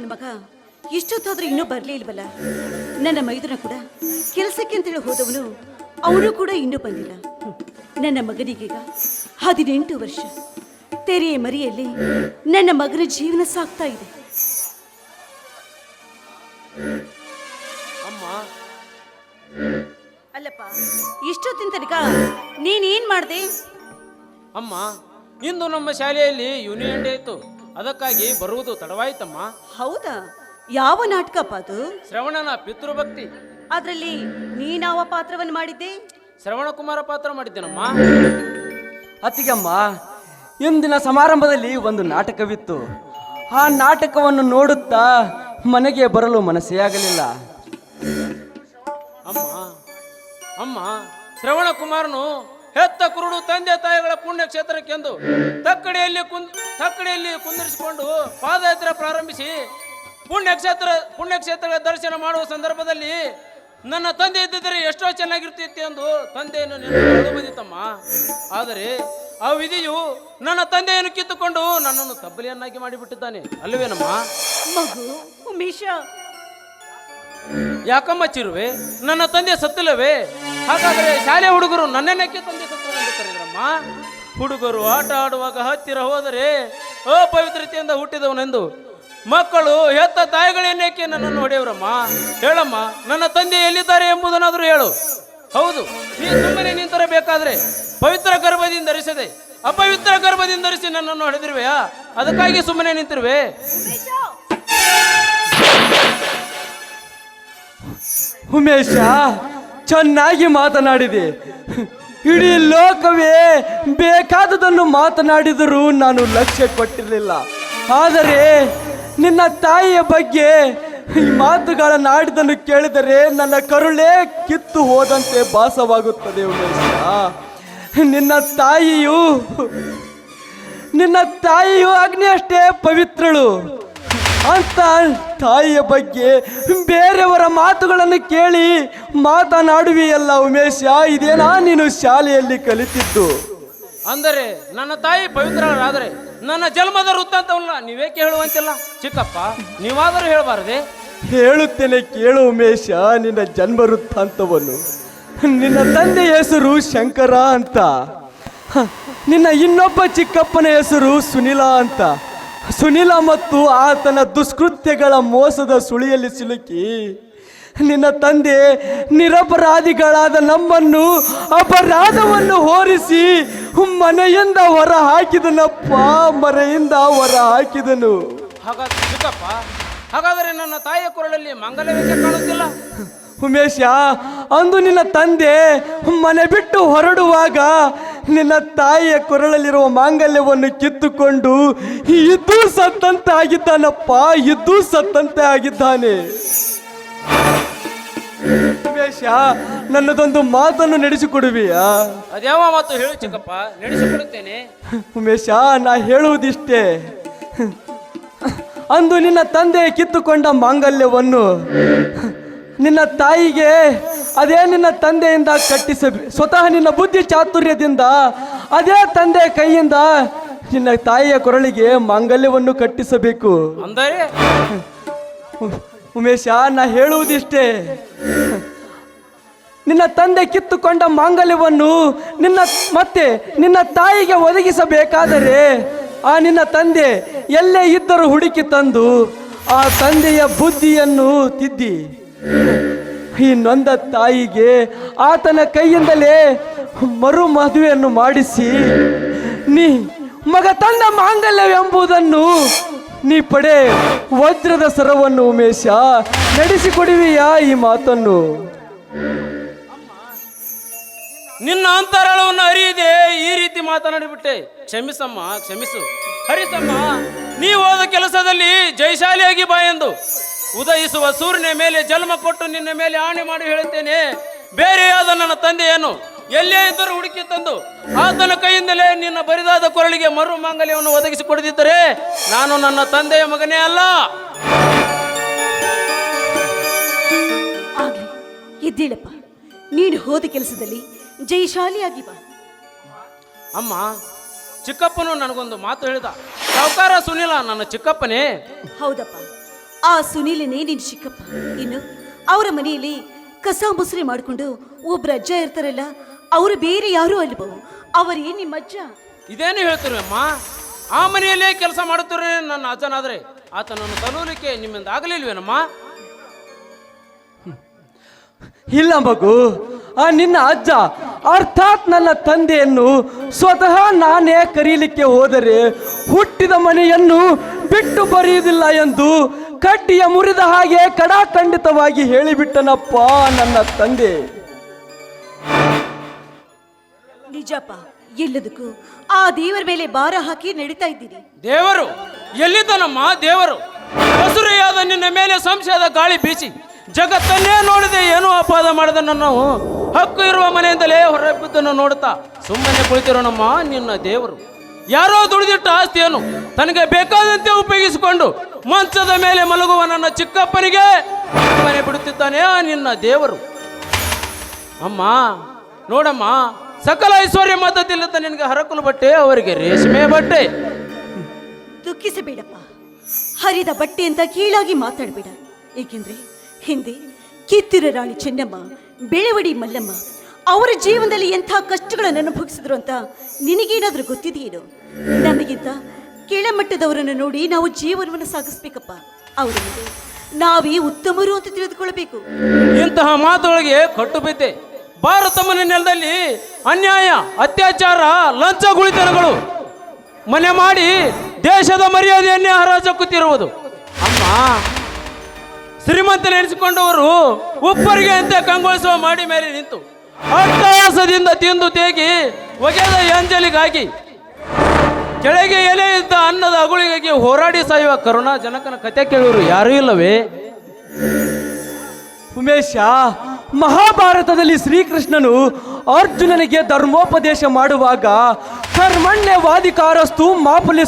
ನನ್ನ ಮಗ ಇಷ್ಟೊತ್ತಾದ್ರೂ ಇನ್ನೂ ಬರಲೇ ಇಲ್ವಲ್ಲ? ನನ್ನ ಮೈದುನ ಕೂಡ ಕೆಲಸಕ್ಕೆ ಅಂತೇಳಿ ಹೋದವನು ಅವನು ಕೂಡ ಇನ್ನೂ ಬಂದಿಲ್ಲ. ನನ್ನ ಮಗನಿಗೀಗ ಹದಿನೆಂಟು ವರ್ಷ. ತೆರೆಯ ಮರಿಯಲ್ಲಿ ನನ್ನ ಮಗನ ಜೀವನ ಸಾಗ್ತಾ ಇದೆ. ಅಮ್ಮ. ಅಲ್ಲಪ್ಪ ಇಷ್ಟೊತ್ತಿನ ತನಕ ನೀನೇನ್ ಮಾಡ್ದೆ? ಅಮ್ಮ. ಇಂದು ನಮ್ಮ ಶಾಲೆಯಲ್ಲಿ ಯೂನಿಯನ್ ಡೇ ಇತ್ತು. ಅದಕ್ಕಾಗಿ ಬರುವುದು ತಡವಾಯ್ತಮ್ಮ. ಹೌದಾ? ಯಾವ ನಾಟಕಪ್ಪ ಅದು? ಶ್ರವಣನ ಪಿತೃಭಕ್ತಿ. ಅದರಲ್ಲಿ ನೀನಾವ ಪಾತ್ರವನ್ನು ಮಾಡಿದ್ದೆ? ಶ್ರವಣ ಕುಮಾರ ಪಾತ್ರ ಮಾಡಿದ್ದೇನಮ್ಮ? ಅತ್ತಿಗಮ್ಮ ಇಂದಿನ ಸಮಾರಂಭದಲ್ಲಿ ಒಂದು ನಾಟಕವಿತ್ತು. ಆ ನಾಟಕವನ್ನು ನೋಡುತ್ತಾ ಮನೆಗೆ ಬರಲು ಮನಸ್ಸೇ ಆಗಲಿಲ್ಲ. ಅಮ್ಮ ಅಮ್ಮ ಶ್ರವಣಕುಮಾರನು ಹೆತ್ತ ಕುರುಡು ತಂದೆ ತಾಯಿಗಳ ಪುಣ್ಯ ಕ್ಷೇತ್ರಕ್ಕೆಂದು ತಕ್ಕಡಿಯಲ್ಲಿ ಕುಂದ್ ತಕ್ಕಡಿಯಲ್ಲಿ ಕುಂದಿರಿಸಿಕೊಂಡು ಪಾದಯಾತ್ರೆ ಪ್ರಾರಂಭಿಸಿ ಪುಣ್ಯಕ್ಷೇತ್ರ, ಪುಣ್ಯಕ್ಷೇತ್ರಗಳ ದರ್ಶನ ಮಾಡುವ ಸಂದರ್ಭದಲ್ಲಿ ನನ್ನ ತಂದೆ ಇದ್ದಿದ್ದರೆ ಎಷ್ಟೋ ಚೆನ್ನಾಗಿರ್ತಿತ್ತು ಎಂದು ತಂದೆಯನ್ನು ನೆನಪು ಬಂದಿತ್ತಮ್ಮ ಆದರೆ ಆ ವಿಧಿಯು ನನ್ನ ತಂದೆಯನ್ನು ಕಿತ್ತುಕೊಂಡು ನನ್ನನ್ನು ತಬ್ಬಲಿಯನ್ನಾಗಿ ಮಾಡಿಬಿಟ್ಟಿದ್ದಾನೆ. ಅಲ್ಲವೇನಮ್ಮ? ಮಗು ಉಮೇಶ ಯಾಕಮ್ಮ ಚಿರುವೆ? ನನ್ನ ತಂದೆ ಸತ್ತಿಲ್ಲವೇ ಹಾಗಾದರೆ ಶಾಲೆ ಹುಡುಗರು ನನ್ನನ್ನಕ್ಕೆ ತಂದೆ ಸತ್ತರು ಕರೆದ್ರಮ್ಮ? ಹುಡುಗರು ಆಟ ಆಡುವಾಗ ಹತ್ತಿರ ಹೋದರೆ ಅಪವಿತ್ರತೆಯಿಂದ ಹುಟ್ಟಿದವನೆಂದು ಮಕ್ಕಳು ಹೆತ್ತ ತಾಯಿಗಳೇನೇಕೆ ನನ್ನನ್ನು ಹೊಡೆಯವರಮ್ಮ? ಹೇಳಮ್ಮ, ನನ್ನ ತಂದೆ ಎಲ್ಲಿದ್ದಾರೆ ಎಂಬುದನ್ನಾದರೂ ಹೇಳು. ಹೌದು ನೀ ಸುಮ್ಮನೆ ನಿಂತಿರಬೇಕಾದ್ರೆ ಪವಿತ್ರ ಗರ್ಭದಿಂದ ಧರಿಸದೆ, ಅಪವಿತ್ರ ಗರ್ಭದಿಂದ ಧರಿಸಿ ನನ್ನನ್ನು ಹೊಡೆದಿರುವೆಯಾ? ಅದಕ್ಕಾಗಿ ಸುಮ್ಮನೆ ನಿಂತಿರುವೆ. ಉಮೇಶ, ಚೆನ್ನಾಗಿ ಮಾತನಾಡಿದೆ. ಇಡೀ ಲೋಕವೇ ಬೇಕಾದುದನ್ನು ಮಾತನಾಡಿದರೂ ನಾನು ಲಕ್ಷ್ಯ ಕೊಟ್ಟಿರಲಿಲ್ಲ. ಆದರೆ ನಿನ್ನ ತಾಯಿಯ ಬಗ್ಗೆ ಈ ಮಾತುಗಳನ್ನು ಆಡಿದನ್ನು ಕೇಳಿದರೆ ನನ್ನ ಕರುಳೇ ಕಿತ್ತು ಹೋದಂತೆ ಭಾಸವಾಗುತ್ತದೆ ಉಮೇಶ. ನಿನ್ನ ತಾಯಿಯು ನಿನ್ನ ತಾಯಿಯು ಅಗ್ನಿ ಅಷ್ಟೇ ಪವಿತ್ರಳು. ಅಂತ ತಾಯಿಯ ಬಗ್ಗೆ ಬೇರೆಯವರ ಮಾತುಗಳನ್ನು ಕೇಳಿ ಮಾತನಾಡುವಿಯಲ್ಲ ಉಮೇಶ. ಇದೇನಾ ನೀನು ಶಾಲೆಯಲ್ಲಿ ಕಲಿತಿದ್ದು? ಅಂದರೆ ನನ್ನ ತಾಯಿ ಪವಿತ್ರರಾದರೆ ನನ್ನ ಜನ್ಮದ ವೃತ್ತಾಂತವಲ್ಲ ನೀವೇಕೆ ಹೇಳುವಂತಿಲ್ಲ? ಚಿಕ್ಕಪ್ಪ ನೀವಾದರೂ ಹೇಳಬಾರದೆ? ಹೇಳುತ್ತೇನೆ ಕೇಳು ಉಮೇಶ ನಿನ್ನ ಜನ್ಮ ವೃತ್ತಾಂತವನ್ನು ನಿನ್ನ ತಂದೆ ಹೆಸರು ಶಂಕರ ಅಂತ. ನಿನ್ನ ಇನ್ನೊಬ್ಬ ಚಿಕ್ಕಪ್ಪನ ಹೆಸರು ಸುನಿಲ ಅಂತ. ಸುನಿಲ ಮತ್ತು ಆತನ ದುಷ್ಕೃತ್ಯಗಳ ಮೋಸದ ಸುಳಿಯಲ್ಲಿ ಸಿಲುಕಿ ನಿನ್ನ ತಂದೆ ನಿರಪರಾಧಿಗಳಾದ ನಮ್ಮನ್ನು ಅಪರಾಧವನ್ನು ಹೋರಿಸಿ ಮನೆಯಿಂದ ಹೊರ ಹಾಕಿದನಪ್ಪ ಮರೆಯಿಂದ ಹೊರ ಹಾಕಿದನು. ಹಾಗಾದ್ರೆ ನನ್ನ ತಾಯಿಯ ಕೊರಳಲ್ಲಿ ಮಂಗಲವೇ ಕಾಣುತ್ತಿಲ್ಲ? ಉಮೇಶ ಅಂದು ನಿನ್ನ ತಂದೆ ಮನೆ ಬಿಟ್ಟು ಹೊರಡುವಾಗ ನಿನ್ನ ತಾಯಿಯ ಕೊರಳಲ್ಲಿರುವ ಮಾಂಗಲ್ಯವನ್ನು ಕಿತ್ತುಕೊಂಡು ಇದ್ದೂ ಸತ್ತಂತೆ ಆಗಿದ್ದಾನಪ್ಪ ಇದ್ದೂ ಸತ್ತಂತೆ ಆಗಿದ್ದಾನೆ. ಉಮೇಶ ನನ್ನದೊಂದು ಮಾತನ್ನು ನಡೆಸಿಕೊಡುವಿಯಾ? ಅದ್ಯಾವ ಮಾತು ಹೇಳು ಚಿಕ್ಕಪ್ಪ ನಡೆಸಿಕೊಡುತ್ತೇನೆ. ಉಮೇಶ ನಾ ಹೇಳುವುದಿಷ್ಟೇ. ಅಂದು ನಿನ್ನ ತಂದೆ ಕಿತ್ತುಕೊಂಡ ಮಾಂಗಲ್ಯವನ್ನು ನಿನ್ನ ತಾಯಿಗೆ ಅದೇ ನಿನ್ನ ತಂದೆಯಿಂದ ಕಟ್ಟಿಸ ಸ್ವತಃ ನಿನ್ನ ಬುದ್ಧಿ ಚಾತುರ್ಯದಿಂದ ಅದೇ ತಂದೆ ಕೈಯಿಂದ ನಿನ್ನ ತಾಯಿಯ ಕೊರಳಿಗೆ ಮಾಂಗಲ್ಯವನ್ನು ಕಟ್ಟಿಸಬೇಕು. ಅಂದರೆ? ಉಮೇಶ ನಾ ಹೇಳುವುದಿಷ್ಟೇ. ನಿನ್ನ ತಂದೆ ಕಿತ್ತುಕೊಂಡ ಮಾಂಗಲ್ಯವನ್ನು ನಿನ್ನ ಮತ್ತೆ ನಿನ್ನ ತಾಯಿಗೆ ಒದಗಿಸಬೇಕಾದರೆ ಆ ನಿನ್ನ ತಂದೆ ಎಲ್ಲೇ ಇದ್ದರೂ ಹುಡುಕಿ ತಂದು ಆ ತಂದೆಯ ಬುದ್ಧಿಯನ್ನು ತಿದ್ದಿ. ಈ ನೊಂದ ತಾಯಿಗೆ ಆತನ ಕೈಯಿಂದಲೇ ಮರು ಮದುವೆಯನ್ನು ಮಾಡಿಸಿ, ನೀ ಮಗ ತನ್ನ ಮಾಂಗಲ್ಯವೆಂಬುದನ್ನು ನೀ ಪಡೆ, ವಜ್ರದ ಸರವನ್ನು ಉಮೇಶ ನಡೆಸಿಕೊಡುವಿಯಾ ಈ ಮಾತನ್ನು? ನಿನ್ನ ಅಂತರಾಳವನ್ನು ಅರಿಯದೆ ಈ ರೀತಿ ಮಾತನಾಡಿಬಿಟ್ಟೆ. ಕ್ಷಮಿಸಮ್ಮ, ಕ್ಷಮಿಸು. ಹರಿಸಮ್ಮ, ನೀ ಹೋದ ಕೆಲಸದಲ್ಲಿ ಜಯಶಾಲಿಯಾಗಿ ಬಾ ಎಂದು. ಉದಯಿಸುವ ಸೂರ್ಯನ ಮೇಲೆ ಜನ್ಮ ಕೊಟ್ಟು ನಿನ್ನ ಮೇಲೆ ಆಣೆ ಮಾಡಿ ಹೇಳುತ್ತೇನೆ. ಬೇರೆಯಾದ ನನ್ನ ತಂದೆಯನ್ನು ಎಲ್ಲೇ ಇದ್ದರೂ ಹುಡುಕಿ ತಂದು ಆತನ ಕೈಯಿಂದಲೇ ನಿನ್ನ ಬರಿದಾದ ಕೊರಳಿಗೆ ಮರು ಮಾಂಗಲ್ಯವನ್ನು ಒದಗಿಸಿಕೊಡದಿದ್ದರೆ ನಾನು ನನ್ನ ತಂದೆಯ ಮಗನೇ ಅಲ್ಲ. ಆಗ್ಲಿ ಎದ್ದೇಳಪ್ಪ. ನೀನು ಹೋದ ಕೆಲಸದಲ್ಲಿ ಜಯಶಾಲಿಯಾಗಿ ಬಾ. ಅಮ್ಮ ಚಿಕ್ಕಪ್ಪನು ನನಗೊಂದು ಮಾತು ಹೇಳಿದ. ಸಾವುಕಾರ ಸುನಿಲ ನನ್ನ ಚಿಕ್ಕಪ್ಪನೇ. ಹೌದಪ್ಪ. ಆ ಸುನೀಲನೇ ನಿನ್ ಚಿಕ್ಕಪ್ಪ. ಇನ್ನು ಅವರ ಮನೆಯಲ್ಲಿ ಕಸ ಮುಸ್ರಿ ಮಾಡಿಕೊಂಡು ಒಬ್ರು ಅಜ್ಜ ಇರ್ತಾರಲ್ಲ ಅವರು ಬೇರೆ ಯಾರು ಅಲ್ಬೋ ಅವರೇ ನಿಮ್ಮ ಅಜ್ಜ? ಇದೇನು ಹೇಳ್ತೀರಿ ಅಮ್ಮ? ಆ ಮನೆಯಲ್ಲೇ ಕೆಲಸ ಮಾಡುತ್ತಾರೆ ನನ್ನ ಅಜ್ಜನಾದ್ರೆ ಆತನನ್ನು ತಲುವಲಿಕ್ಕೆ ನಿಮ್ಮಿಂದ ಆಗಲಿಲ್ವೇನಮ್ಮ? ಇಲ್ಲ ಮಗು ಆ ನಿನ್ನ ಅಜ್ಜ ಅರ್ಥಾತ್ ನನ್ನ ತಂದೆಯನ್ನು ಸ್ವತಃ ನಾನೇ ಕರೀಲಿಕ್ಕೆ ಹೋದರೆ ಹುಟ್ಟಿದ ಮನೆಯನ್ನು ಬಿಟ್ಟು ಬರೆಯುವುದಿಲ್ಲ ಎಂದು ಕಡ್ಡಿಯ ಮುರಿದ ಹಾಗೆ ಕಡಾಖಂಡಿತವಾಗಿ ಹೇಳಿಬಿಟ್ಟನಪ್ಪ ನನ್ನ ತಂದೆ. ನಿಜಪ್ಪ ಎಲ್ಲದಕ್ಕೂ ಆ ದೇವರ ಮೇಲೆ ಭಾರ ಹಾಕಿ ನಡೀತಾ ಇದ್ದೀನಿ ದೇವರು ಎಲ್ಲಿದ್ದನಮ್ಮ ದೇವರು? ಹಸುರೆಯಾದ ನಿನ್ನ ಮೇಲೆ ಸಂಶಯದ ಗಾಳಿ ಬೀಸಿ ಜಗತ್ತನ್ನೇ ನೋಡಿದೆ ಏನೋ ಅಪಾದ ಮಾಡಿದ ನನ್ನ ಹಕ್ಕು ಇರುವ ಮನೆಯಿಂದಲೇ ಹೊರಬಿದ್ದನ್ನು ನೋಡುತ್ತಾ ಸುಮ್ಮನೆ ಕುಳಿತಿರೋಣಮ್ಮ ನಿನ್ನ ದೇವರು. ಯಾರೋ ದುಡಿದಿಟ್ಟ ಆಸ್ತಿಯನ್ನು ತನಗೆ ಬೇಕಾದಂತೆ ಉಪಯೋಗಿಸಿಕೊಂಡು ಮಂಚದ ಮೇಲೆ ಮಲಗುವ ನನ್ನ ಚಿಕ್ಕಪ್ಪನಿಗೆ ಮನೆ ಬಿಡುತ್ತಿದ್ದಾನೆ ನಿನ್ನ ದೇವರು? ಅಮ್ಮ, ನೋಡಮ್ಮ, ಸಕಲ ಐಶ್ವರ್ಯ ಮದ್ದದಿಲ್ಲದ ನಿನಗೆ ಹರಕಲು ಬಟ್ಟೆ, ಅವರಿಗೆ ರೇಷ್ಮೆ ಬಟ್ಟೆ. ದುಃಖಿಸಬೇಡಪ್ಪ. ಹರಿದ ಬಟ್ಟೆ ಅಂತ ಕೀಳಾಗಿ ಮಾತಾಡಬೇಡ. ಏಕೆಂದ್ರೆ ಹಿಂದೆ ಕಿತ್ತಿರ ರಾಣಿ ಚೆನ್ನಮ್ಮ, ಬೆಳವಡಿ ಮಲ್ಲಮ್ಮ, ಅವರ ಜೀವನದಲ್ಲಿ ಎಂಥ ಕಷ್ಟಗಳನ್ನು ಅನುಭವಿಸಿದ್ರು ಅಂತ ನಿನಗೇನಾದ್ರೂ ಗೊತ್ತಿದೆಯೇನು? ನಮಗಿಂತ ಕೆಳಮಟ್ಟದವರನ್ನು ನೋಡಿ ನಾವು ಜೀವನವನ್ನು ಸಾಗಿಸ್ಬೇಕಪ್ಪ. ಅವರು ನಾವೇ ಉತ್ತಮರು ಅಂತ ತಿಳಿದುಕೊಳ್ಳಬೇಕು. ಇಂತಹ ಮಾತುಗಳಿಗೆ ಕಟ್ಟು ಬಿದ್ದೆ. ಭಾರತ ನೆಲದಲ್ಲಿ ಅನ್ಯಾಯ, ಅತ್ಯಾಚಾರ, ಲಂಚ ಗುಳಿತನಗಳು. ಮನೆ ಮಾಡಿ ದೇಶದ ಮರ್ಯಾದೆಯನ್ನೇ ಹರಾಜಕ್ಕುತ್ತಿರುವುದು ಅಮ್ಮ ಶ್ರೀಮಂತನೆನಿಸಿಕೊಂಡವರು ಉಪ್ಪರಿಗೆ ಅಂತ ಕಂಗೊಳಿಸುವ ಮಾಡಿ ಮೇಲೆ ನಿಂತು ಅಟ್ಟಹಾಸದಿಂದ ತಿಂದು ತೇಗಿ ಒಗೆದ ಅಂಜಲಿಗಾಗಿ ಕೆಳಗೆ ಎಲೆ ಇದ್ದ ಅನ್ನದ ಅಗುಳಿಗಾಗಿ ಹೋರಾಡಿ ಸಾಯುವ ಕರುಣಾ ಜನಕನ ಕತೆ ಕೇಳುವರು ಯಾರೂ ಇಲ್ಲವೇ? ಉಮೇಶ, ಮಹಾಭಾರತದಲ್ಲಿ ಶ್ರೀಕೃಷ್ಣನು ಅರ್ಜುನನಿಗೆ ಧರ್ಮೋಪದೇಶ ಮಾಡುವಾಗ ಕರ್ಮಣ್ಯ ವಾದಿಕಾರಸ್ತು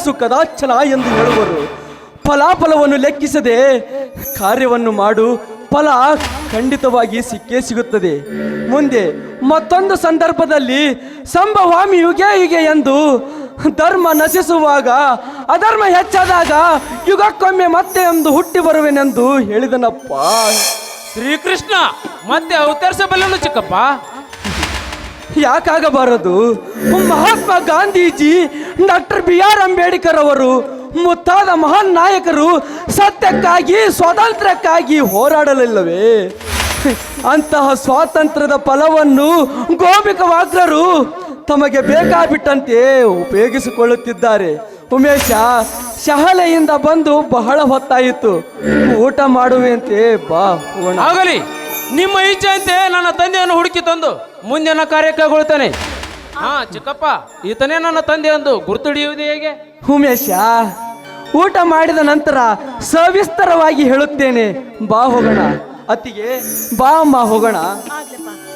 ಸುಖದ ಕದಾಚಲ ಎಂದು ಹೇಳುವರು. ಫಲಾಫಲವನ್ನು ಲೆಕ್ಕಿಸದೆ ಕಾರ್ಯವನ್ನು ಮಾಡು, ಫಲ ಖಂಡಿತವಾಗಿ ಸಿಕ್ಕೇ ಸಿಗುತ್ತದೆ. ಮುಂದೆ ಮತ್ತೊಂದು ಸಂದರ್ಭದಲ್ಲಿ ಸಂಭವಾಮಿ ಯುಗೆ ಯುಗೆ ಎಂದು ಧರ್ಮ ನಶಿಸುವಾಗ ಅಧರ್ಮ ಹೆಚ್ಚಾದಾಗ ಯುಗಕ್ಕೊಮ್ಮೆ ಮತ್ತೆ ಎಂದು ಹುಟ್ಟಿ ಬರುವೆನೆಂದು ಹೇಳಿದನಪ್ಪ. ಶ್ರೀಕೃಷ್ಣ ಮತ್ತೆ ಅವತರಿಸಬಲ್ಲನು ಚಿಕ್ಕಪ್ಪ? ಯಾಕಾಗಬಾರದು? Mahatma Gandhiji doctor B R Ambedkar ಅವರು ಮುತ್ತಾದ ಮಹಾನ್ ನಾಯಕರು ಸತ್ಯಕ್ಕಾಗಿ ಸ್ವಾತಂತ್ರ್ಯಕ್ಕಾಗಿ ಹೋರಾಡಲಿಲ್ಲವೇ? ಅಂತಹ ಸ್ವಾತಂತ್ರ್ಯದ ಫಲವನ್ನು ಗೋಪಿಕವಾಗ್ರರು ತಮಗೆ ಬೇಕಾಬಿಟ್ಟಂತೆ ಉಪಯೋಗಿಸಿಕೊಳ್ಳುತ್ತಿದ್ದಾರೆ. ಉಮೇಶ ಶಹಲೆಯಿಂದ ಬಂದು ಬಹಳ ಹೊತ್ತಾಯಿತು. ಊಟ ಮಾಡುವಂತೆ ಬಾ ಹೋಗೋಣ. ಆಗಲಿ ನಿಮ್ಮ ಇಚ್ಛೆಯಂತೆ ನನ್ನ ತಂದೆಯನ್ನು ಹುಡುಕಿ ತಂದು ಮುಂದಿನ ಕಾರ್ಯಕ್ಕಾಗೊಳ್ತಾನೆ ಹಾ ಚಿಕ್ಕಪ್ಪ ಈತನೇ ನನ್ನ ತಂದೆ ಎಂದು ಗುರುತಿಡಿಯುವುದು ಹೇಗೆ? ಉಮೇಶ ಊಟ ಮಾಡಿದ ನಂತರ ಸವಿಸ್ತರವಾಗಿ ಹೇಳುತ್ತೇನೆ. ಬಾ ಹೋಗೋಣ. ಅತ್ತಿಗೆ ಬಾ ಅಮ್ಮ ಹೋಗೋಣ. ಆಗ್ಲಪ್ಪ